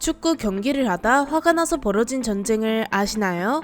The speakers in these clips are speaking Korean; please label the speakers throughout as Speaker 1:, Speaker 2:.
Speaker 1: 축구 경기를 하다 화가 나서 벌어진 전쟁을 아시나요?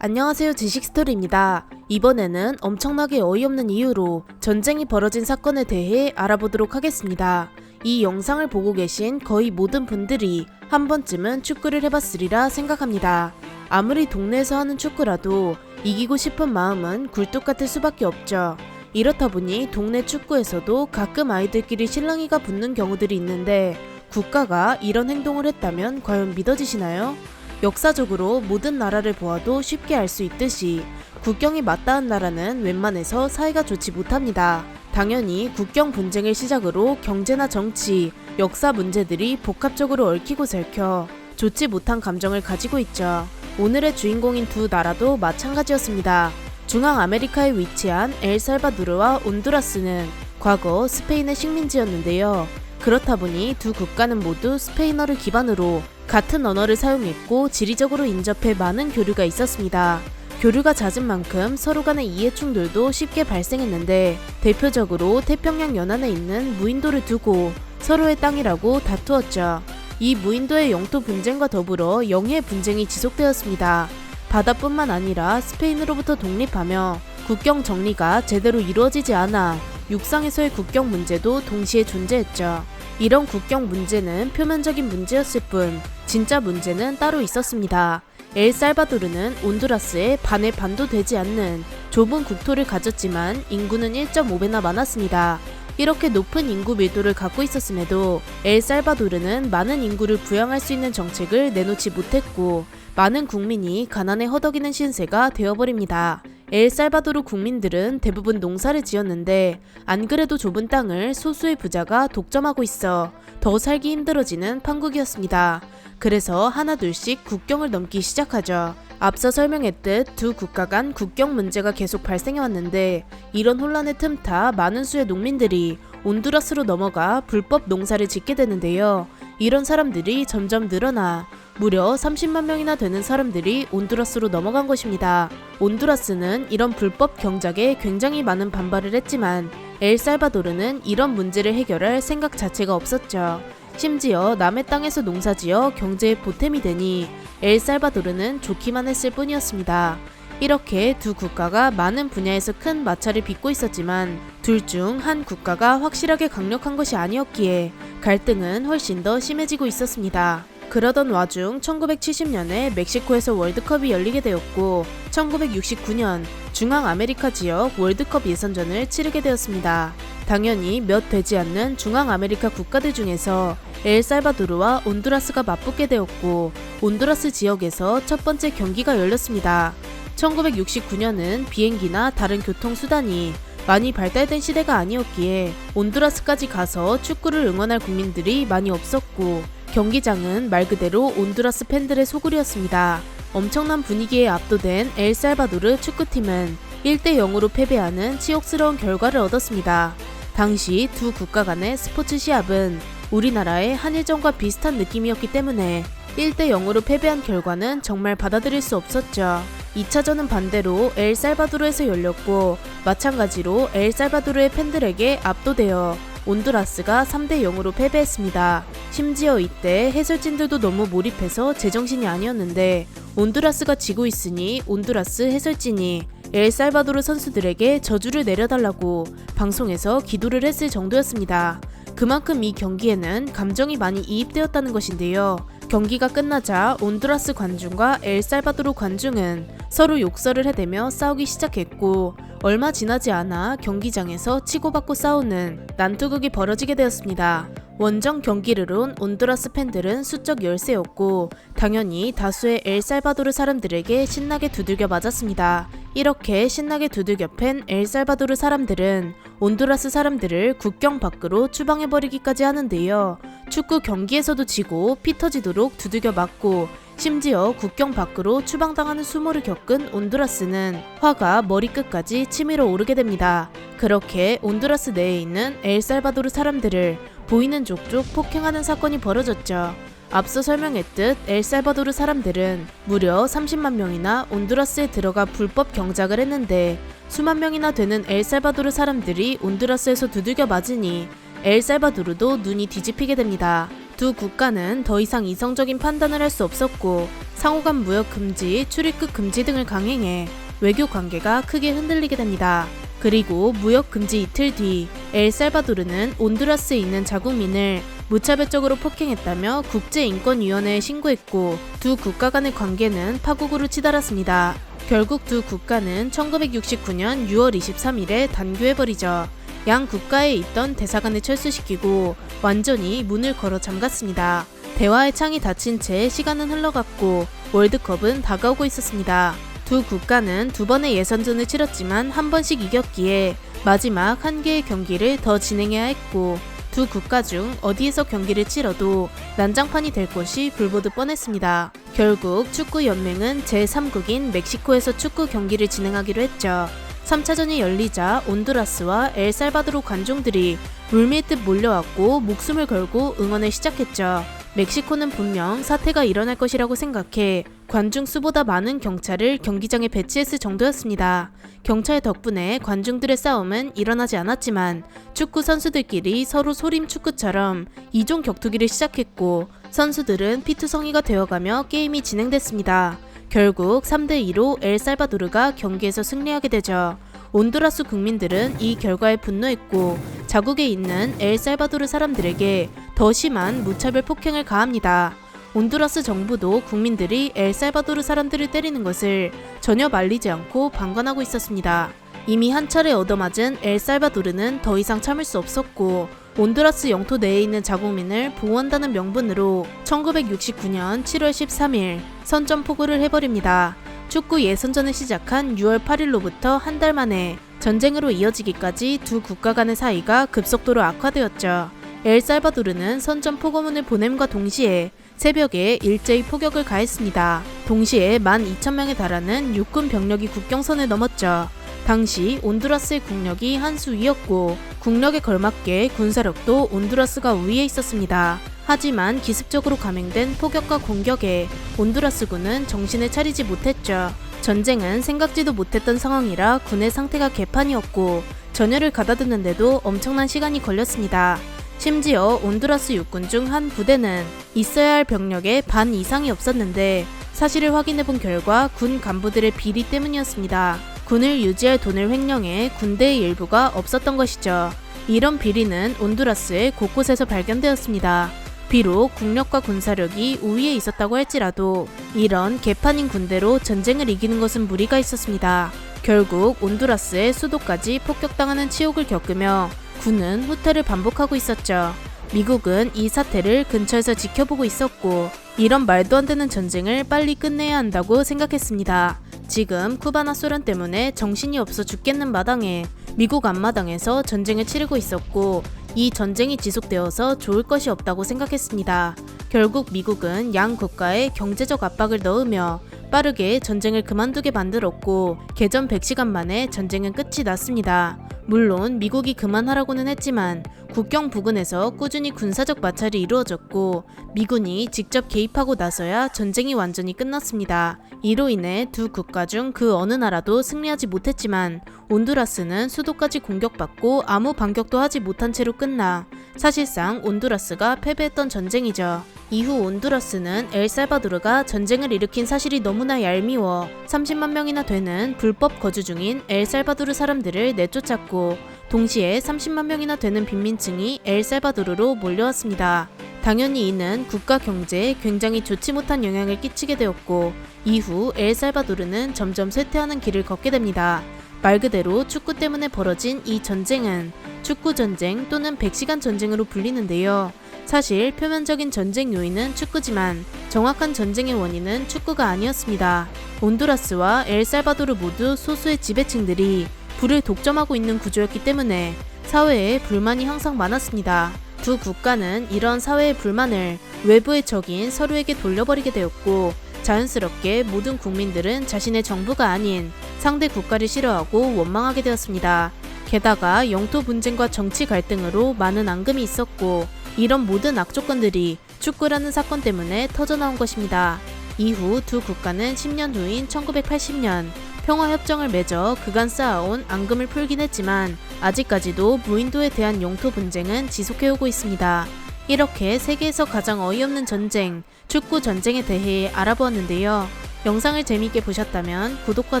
Speaker 1: 안녕하세요 지식스토리입니다. 이번에는 엄청나게 어이없는 이유로 전쟁이 벌어진 사건에 대해 알아보도록 하겠습니다. 이 영상을 보고 계신 거의 모든 분들이 한 번쯤은 축구를 해봤으리라 생각합니다. 아무리 동네에서 하는 축구라도 이기고 싶은 마음은 굴뚝 같을 수밖에 없죠. 이렇다 보니 동네 축구에서도 가끔 아이들끼리 실랑이가 붙는 경우들이 있는데 국가가 이런 행동을 했다면 과연 믿어지시나요? 역사적으로 모든 나라를 보아도 쉽게 알 수 있듯이 국경이 맞닿은 나라는 웬만해서 사이가 좋지 못합니다. 당연히 국경 분쟁을 시작으로 경제나 정치, 역사 문제들이 복합적으로 얽히고 설켜 좋지 못한 감정을 가지고 있죠. 오늘의 주인공인 두 나라도 마찬가지였습니다. 중앙 아메리카에 위치한 엘살바도르와 온두라스는 과거 스페인의 식민지였는데요. 그렇다 보니 두 국가는 모두 스페인어를 기반으로 같은 언어를 사용했고 지리적으로 인접해 많은 교류가 있었습니다. 교류가 잦은 만큼 서로 간의 이해 충돌도 쉽게 발생했는데 대표적으로 태평양 연안에 있는 무인도를 두고 서로의 땅이라고 다투었죠. 이 무인도의 영토 분쟁과 더불어 영해 분쟁이 지속되었습니다. 바다뿐만 아니라 스페인으로부터 독립하며 국경 정리가 제대로 이루어지지 않아 육상에서의 국경 문제도 동시에 존재했죠. 이런 국경 문제는 표면적인 문제였을 뿐 진짜 문제는 따로 있었습니다. 엘살바도르는 온두라스의 반의 반도 되지 않는 좁은 국토를 가졌지만 인구는 1.5배나 많았습니다. 이렇게 높은 인구 밀도를 갖고 있었음에도 엘살바도르는 많은 인구를 부양할 수 있는 정책을 내놓지 못했고 많은 국민이 가난에 허덕이는 신세가 되어버립니다. 엘살바도르 국민들은 대부분 농사를 지었는데 안 그래도 좁은 땅을 소수의 부자가 독점하고 있어 더 살기 힘들어지는 판국이었습니다. 그래서 하나둘씩 국경을 넘기 시작하죠. 앞서 설명했듯 두 국가 간 국경 문제가 계속 발생해왔는데 이런 혼란의 틈타 많은 수의 농민들이 온두라스로 넘어가 불법 농사를 짓게 되는데요. 이런 사람들이 점점 늘어나 무려 30만 명이나 되는 사람들이 온두라스로 넘어간 것입니다. 온두라스는 이런 불법 경작에 굉장히 많은 반발을 했지만 엘살바도르는 이런 문제를 해결할 생각 자체가 없었죠. 심지어 남의 땅에서 농사지어 경제의 보탬이 되니 엘살바도르는 좋기만 했을 뿐이었습니다. 이렇게 두 국가가 많은 분야에서 큰 마찰을 빚고 있었지만 둘 중 한 국가가 확실하게 강력한 것이 아니었기에 갈등은 훨씬 더 심해지고 있었습니다. 그러던 와중 1970년에 멕시코에서 월드컵이 열리게 되었고 1969년 중앙 아메리카 지역 월드컵 예선전을 치르게 되었습니다. 당연히 몇 되지 않는 중앙 아메리카 국가들 중에서 엘살바도르와 온두라스가 맞붙게 되었고 온두라스 지역에서 첫 번째 경기가 열렸습니다. 1969년은 비행기나 다른 교통수단이 많이 발달된 시대가 아니었기에 온두라스까지 가서 축구를 응원할 국민들이 많이 없었고 경기장은 말 그대로 온두라스 팬들의 소굴이었습니다. 엄청난 분위기에 압도된 엘살바도르 축구팀은 1대 0으로 패배하는 치욕스러운 결과를 얻었습니다. 당시 두 국가 간의 스포츠 시합은 우리나라의 한일전과 비슷한 느낌이었기 때문에 1대 0으로 패배한 결과는 정말 받아들일 수 없었죠. 2차전은 반대로 엘살바도르에서 열렸고 마찬가지로 엘살바도르의 팬들에게 압도되어 온두라스가 3대 0으로 패배했습니다. 심지어 이때 해설진들도 너무 몰입해서 제정신이 아니었는데 온두라스가 지고 있으니 온두라스 해설진이 엘살바도르 선수들에게 저주를 내려달라고 방송에서 기도를 했을 정도였습니다. 그만큼 이 경기에는 감정이 많이 이입되었다는 것인데요. 경기가 끝나자 온두라스 관중과 엘살바도르 관중은 서로 욕설을 해대며 싸우기 시작했고 얼마 지나지 않아 경기장에서 치고받고 싸우는 난투극이 벌어지게 되었습니다. 원정 경기를 온 온두라스 팬들은 수적 열세였고 당연히 다수의 엘살바도르 사람들에게 신나게 두들겨 맞았습니다. 이렇게 신나게 두들겨 팬 엘살바도르 사람들은 온두라스 사람들을 국경 밖으로 추방해버리기까지 하는데요. 축구 경기에서도 지고 피 터지도록 두들겨 맞고 심지어 국경 밖으로 추방당하는 수모를 겪은 온두라스는 화가 머리끝까지 치밀어 오르게 됩니다. 그렇게 온두라스 내에 있는 엘살바도르 사람들을 보이는 족족 폭행하는 사건이 벌어졌죠. 앞서 설명했듯 엘살바도르 사람들은 무려 30만 명이나 온두라스에 들어가 불법 경작을 했는데 수만 명이나 되는 엘살바도르 사람들이 온두라스에서 두들겨 맞으니 엘살바도르도 눈이 뒤집히게 됩니다. 두 국가는 더 이상 이성적인 판단을 할 수 없었고 상호간 무역 금지, 출입국 금지 등을 강행해 외교 관계가 크게 흔들리게 됩니다. 그리고 무역 금지 이틀 뒤 엘살바도르는 온두라스에 있는 자국민을 무차별적으로 폭행했다며 국제인권위원회에 신고했고 두 국가 간의 관계는 파국으로 치달았습니다. 결국 두 국가는 1969년 6월 23일에 단교해버리죠. 양 국가에 있던 대사관을 철수시키고 완전히 문을 걸어 잠갔습니다. 대화의 창이 닫힌 채 시간은 흘러갔고 월드컵은 다가오고 있었습니다. 두 국가는 두 번의 예선전을 치렀지만 한 번씩 이겼기에 마지막 한 개의 경기를 더 진행해야 했고 두 국가 중 어디에서 경기를 치러도 난장판이 될 것이 불보듯 뻔했습니다. 결국 축구연맹은 제3국인 멕시코에서 축구 경기를 진행하기로 했죠. 3차전이 열리자 온두라스와 엘살바도르 관중들이 물밀듯 몰려왔고 목숨을 걸고 응원을 시작했죠. 멕시코는 분명 사태가 일어날 것이라고 생각해 관중 수보다 많은 경찰을 경기장에 배치했을 정도였습니다. 경찰 덕분에 관중들의 싸움은 일어나지 않았지만 축구 선수들끼리 서로 소림 축구처럼 이종 격투기를 시작했고 선수들은 피투성이가 되어가며 게임이 진행됐습니다. 결국 3대2로 엘살바도르가 경기에서 승리하게 되죠. 온두라스 국민들은 이 결과에 분노했고 자국에 있는 엘살바도르 사람들에게 더 심한 무차별 폭행을 가합니다. 온두라스 정부도 국민들이 엘살바도르 사람들을 때리는 것을 전혀 말리지 않고 방관하고 있었습니다. 이미 한 차례 얻어맞은 엘살바도르는 더 이상 참을 수 없었고 온두라스 영토 내에 있는 자국민을 보호한다는 명분으로 1969년 7월 13일 선전 포고를 해버립니다. 축구 예선전을 시작한 6월 8일로부터 한 달 만에 전쟁으로 이어지기까지 두 국가 간의 사이가 급속도로 악화되었죠. 엘살바도르는 선전 포고문을 보냄과 동시에 새벽에 일제히 포격을 가했습니다. 동시에 12,000명에 달하는 육군 병력이 국경선을 넘었죠. 당시 온두라스의 국력이 한수 위였고 국력에 걸맞게 군사력도 온두라스가 우위에 있었습니다. 하지만 기습적으로 감행된 포격과 공격에 온두라스군은 정신을 차리지 못했죠. 전쟁은 생각지도 못했던 상황이라 군의 상태가 개판이었고 전열을 가다듬는데도 엄청난 시간이 걸렸습니다. 심지어 온두라스 육군 중 한 부대는 있어야 할 병력의 반 이상이 없었는데 사실을 확인해 본 결과 군 간부들의 비리 때문이었습니다. 군을 유지할 돈을 횡령해 군대의 일부가 없었던 것이죠. 이런 비리는 온두라스의 곳곳에서 발견되었습니다. 비록 국력과 군사력이 우위에 있었다고 할지라도 이런 개판인 군대로 전쟁을 이기는 것은 무리가 있었습니다. 결국 온두라스의 수도까지 폭격당하는 치욕을 겪으며 군은 후퇴를 반복하고 있었죠. 미국은 이 사태를 근처에서 지켜보고 있었고 이런 말도 안 되는 전쟁을 빨리 끝내야 한다고 생각했습니다. 지금 쿠바나 소련 때문에 정신이 없어 죽겠는 마당에 미국 앞마당에서 전쟁을 치르고 있었고 이 전쟁이 지속되어서 좋을 것이 없다고 생각했습니다. 결국 미국은 양 국가에 경제적 압박을 넣으며 빠르게 전쟁을 그만두게 만들었고 개전 100시간 만에 전쟁은 끝이 났습니다. 물론 미국이 그만하라고는 했지만 국경 부근에서 꾸준히 군사적 마찰이 이루어졌고 미군이 직접 개입하고 나서야 전쟁이 완전히 끝났습니다. 이로 인해 두 국가 중 그 어느 나라도 승리하지 못했지만 온두라스는 수도까지 공격받고 아무 반격도 하지 못한 채로 끝나 사실상 온두라스가 패배했던 전쟁이죠. 이후 온두라스는 엘살바도르가 전쟁을 일으킨 사실이 너무나 얄미워 30만 명이나 되는 불법 거주 중인 엘살바도르 사람들을 내쫓았고 동시에 30만 명이나 되는 빈민층이 엘살바도르로 몰려왔습니다. 당연히 이는 국가 경제에 굉장히 좋지 못한 영향을 끼치게 되었고 이후 엘살바도르는 점점 쇠퇴하는 길을 걷게 됩니다. 말 그대로 축구 때문에 벌어진 이 전쟁은 축구 전쟁 또는 100시간 전쟁으로 불리는데요. 사실 표면적인 전쟁 요인은 축구지만 정확한 전쟁의 원인은 축구가 아니었습니다. 온두라스와 엘살바도르 모두 소수의 지배층들이 불을 독점하고 있는 구조였기 때문에 사회에 불만이 항상 많았습니다. 두 국가는 이런 사회의 불만을 외부의 적인 서로에게 돌려버리게 되었고 자연스럽게 모든 국민들은 자신의 정부가 아닌 상대 국가를 싫어하고 원망하게 되었습니다. 게다가 영토 분쟁과 정치 갈등으로 많은 앙금이 있었고 이런 모든 악조건들이 축구라는 사건 때문에 터져나온 것입니다. 이후 두 국가는 10년 후인 1980년 평화협정을 맺어 그간 쌓아온 앙금을 풀긴 했지만 아직까지도 무인도에 대한 영토 분쟁은 지속해오고 있습니다. 이렇게 세계에서 가장 어이없는 전쟁, 축구 전쟁에 대해 알아보았는데요. 영상을 재미있게 보셨다면 구독과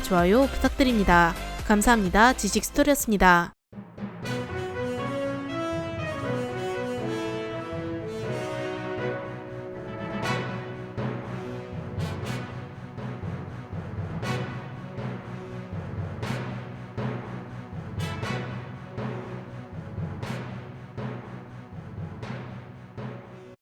Speaker 1: 좋아요 부탁드립니다. 감사합니다. 지식스토리였습니다.